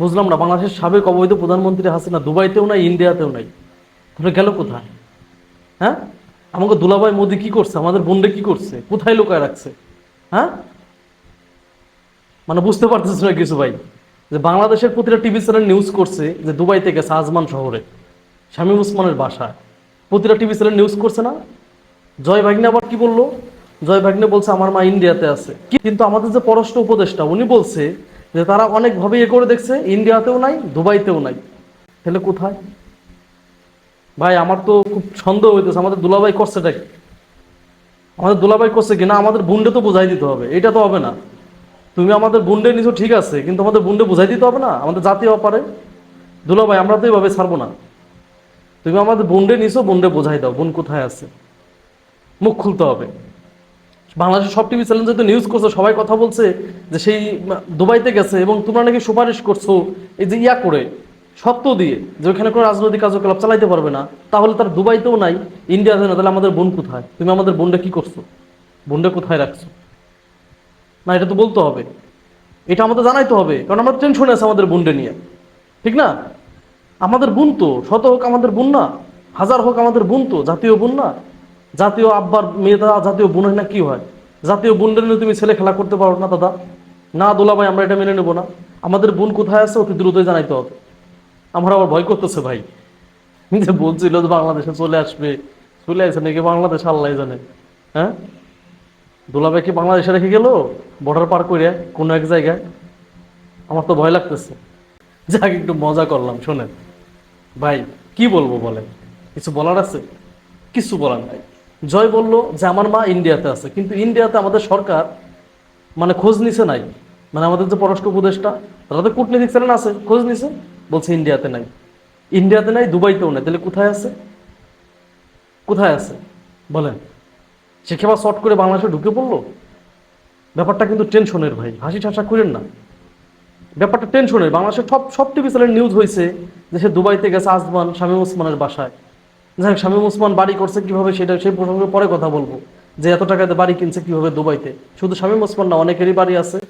বুঝলাম না, বাংলাদেশের সাবেক অবৈধ প্রধানমন্ত্রী হাসিনা দুবাইতেও নাই, ইন্ডিয়াতেও নাই। তাহলে গেল কোথায়? হ্যাঁ? আমাকে দুলাভাই মোদি কি করছে? আমাদের বোনরে কি করছে? কোথায় লুকায় রাখছে? হ্যাঁ? মানে বুঝতে পারতেছি না কিছু ভাই, যে বাংলাদেশের প্রতিটা টিভি চ্যানেল নিউজ করছে যে দুবাই থেকে সাজমান শহরে, শামীম উসমানের বাসায়। প্রতিটা টিভি চ্যানেল নিউজ করছে না? জয় ভাগ্নে আবার কি বলল? জয় ভাগ্নে বলছে, আমার মা ইন্ডিয়াতে আছে। কিন্তু আমাদের যে পররাষ্ট্র উপদেষ্টা, উনি বলছে যে তারা অনেকভাবে ইয়ে করে দেখছে, ইন্ডিয়াতেও নাই, দুবাইতেও নাই। তাহলে কোথায়? ভাই, আমার তো খুব সন্দেহ হইতেছে, আমাদের দুলাভাই করছেটা কি? আমাদের দুলাভাই করছে কি না? আমাদের বুন্ডে তো বোঝাই দিতে হবে, এটা তো হবে না। তুমি আমাদের বুন্ডে নিছো, ঠিক আছে, কিন্তু আমাদের বুন্ডে বোঝাই দিতে হবে না? আমাদের জাতীয় অপারে। দুলাভাই, আমরা তো এইভাবে ছাড়বো না। তুমি আমাদের বুন্ডে নিছো বুন্ডে বোঝাই দাও বোন কোথায় আছে? মুখ খুলতে হবে। বাংলাদেশের সব টিভি চ্যানেল যেহেতু নিউজ করছে, সবাই কথা বলছে যে সেই দুবাইতে গেছে এবং তোমরা নাকি সুপারিশ করছ এই যে ইয়া করে সত্য দিয়ে যে ওখানে কোনো রাজনৈতিক কার্যকলাপ চালাইতে পারবে না, তাহলে তার দুবাইতেও নাই ইন্ডিয়াতে না তাহলে আমাদের বোন কোথায়? তুমি আমাদের বোনটা কি করছ? বোনটা কোথায় রাখছো? না, এটা তো বলতে হবে। এটা আমাদের জানাইতে হবে, কারণ আমরা টেনশনে আছে আমাদের বোনটা নিয়ে। ঠিক না? আমাদের বোন তো, শত হোক আমাদের বোন না, হাজার হোক আমাদের বোন তো, জাতীয় বোন না। জাতীয় আব্বার মেয়েটা জাতীয় বোন হয় না, কি হয়? জাতীয় বোনদের নিয়ে তুমি ছেলে খেলা করতে পারো না দাদা। না দোলা ভাই আমরা এটা মেনে নেব না। আমাদের বোন কোথায় আছে অতি দ্রুতই জানাইতে হবে। আমার আবার ভয় করতেছে ভাই। যে বলছিল যে বাংলাদেশে চলে আসবে, চলে আসে নাকি বাংলাদেশ, আল্লাহ জানে। হ্যাঁ? দোলাভাই কি বাংলাদেশে রেখে গেল? বর্ডার পার করে কোনো এক জায়গায়? আমার তো ভয় লাগতেছে। যাক, একটু মজা করলাম, শোনেন। ভাই, কি বলব বলেন? কিছু বলার আছে? কিছু বলার নাই। জয় বলল যে আমার মা ইন্ডিয়াতে আছে। কিন্তু ইন্ডিয়াতে আমাদের সরকার মানে খোঁজ নিছে নাই। মানে আমাদের যে পররাষ্ট্র উপদেষ্টা, তারা তো কূটনীতিক চ্যানেল আছে, খোঁজ নিছে। বলছে ইন্ডিয়াতে নাই। ইন্ডিয়াতে নাই, দুবাইতেও নাই। তাহলে কোথায় আছে? কোথায় আছে? বলেন। সে খেবা শর্ট করে বাংলাদেশে ঢুকে পড়ল। ব্যাপারটা কিন্তু টেনশনের ভাই, হাসি ঠাসা করেন না। ব্যাপারটা টেনশনের। বাংলাদেশের সব সব টিভি চ্যানেল নিউজ হয়েছে যে সে দুবাইতে গেছে আজমান, শামীম ওসমানের বাসায়। যাই শামীম ওসমান বাড়ি করছে কীভাবে সেটা সেই প্রসঙ্গে পরে কথা বলব। যে এত টাকাতে বাড়ি কিনছে কীভাবে দুবাইতে? শুধু শামীম ওসমান না, অনেকেরই বাড়ি আছে।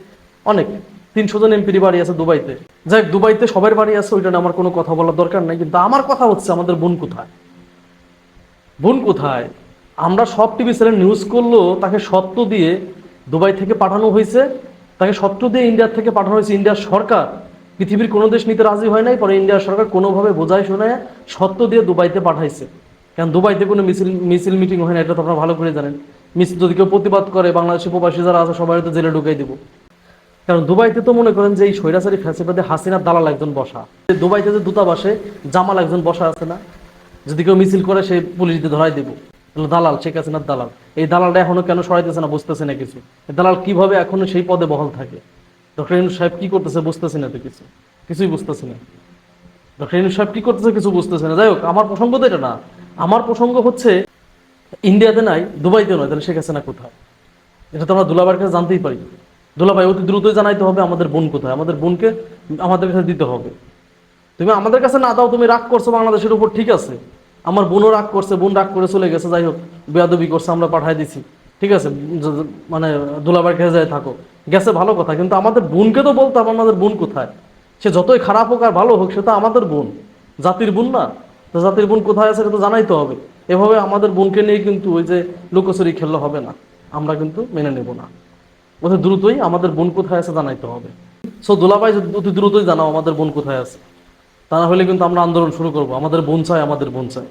অনেক। তিনশো জন এমপির বাড়ি আছে দুবাইতে। যাই দুবাইতে সবার বাড়ি আছে, ওইটা আমার কোনো কথা বলার দরকার নাই। কিন্তু আমার কথা হচ্ছে, আমাদের বোন কোথায়? বোন কোথায়? আমরা সব টিভি চ্যানেল নিউজ করল, তাকে সত্য দিয়ে দুবাই থেকে পাঠানো হয়েছে। তাকে সত্য দিয়ে ইন্ডিয়ার থেকে পাঠানো হয়েছে, ইন্ডিয়ার সরকার। পৃথিবীর কোনো দেশ নিতে রাজি হয় নাই, পরে ইন্ডিয়ার সরকার কোনোভাবে বোঝায় শোনায় সত্য দিয়ে দুবাইতে পাঠাইছে। কারণ দুবাইতে কোনো মিছিল মিছিল মিটিং হয় না, এটা তো আপনারা ভালো করে জানেন। মিছিল যদি কেউ প্রতিবাদ করে, বাংলাদেশি প্রবাসী যারা আছে, সবাই তো জেলে ঢুকাই দিব। কারণ দুবাইতে তো মনে করেন যে এই স্বৈরাচারী ফ্যাসিবাদে হাসিনার দালাল একজন বসা। দুবাইতে যে দূতাবাসে জামাল একজন বসা আছে না, যদি কেউ মিছিল করে, সে পুলিশ দিয়ে ধরাই দেবো। দালাল, শেখ হাসিনার দালাল। এই দালালটা এখনও কেন সরাইতেছে না, বুঝতেছে না কিছু। দালাল কীভাবে এখনও সেই পদে বহাল থাকে? ডক্টর ইনু সাহেব কি করতেছে বুঝতেছি না তো কিছু। কিছুই বুঝতেছি না। ডক্টর ইনু সাহেব কি করতেছে কিছু বুঝতেছে না। যাই হোক আমার প্রসঙ্গ তো এটা না। আমার প্রসঙ্গ হচ্ছে, ইন্ডিয়াতে নাই, দুবাইতে নয়, তাহলে শেখ হাসিনা কোথায়? এটা তো আমরা দুলাবার কাছে জানতেই পারি। দুলাভাই, অতি দ্রুতই জানাইতে হবে আমাদের বোন কোথায়। আমাদের বোনকে আমাদের কাছে দিতে হবে। তুমি আমাদের কাছে না দাও, তুমি রাগ করছ, বাংলাদেশের উপর ঠিক আছে। আমার বোনও রাগ করছে, বোন রাগ করে চলে গেছে, যাই হোক, বেয়াদবি করছে, আমরা পাঠাই দিছি। ঠিক আছে মানে দুলাবার কাছে যায় থাকো গেছে ভালো কথা, কিন্তু আমাদের বোনকে তো বলতে হবে, আমাদের বোন কোথায়? সে যতই খারাপ হোক আর ভালো হোক, সে তো আমাদের বোন। জাতির বোন না? তো জাতির বোন কোথায় আছে, সেটা তো জানাইতে হবে। এভাবে আমাদের বোনকে নিয়ে কিন্তু ওই যে লুকোচুরি খেললে হবে না। আমরা কিন্তু মেনে নেব না। অতি দ্রুতই আমাদের বোন কোথায় আছে জানাইতে হবে। সো দুলাভাই অতি দ্রুতই জানাও আমাদের বোন কোথায় আছে তা না হলে কিন্তু আমরা আন্দোলন শুরু করব। আমাদের বোন চাই, আমাদের বোন চাই।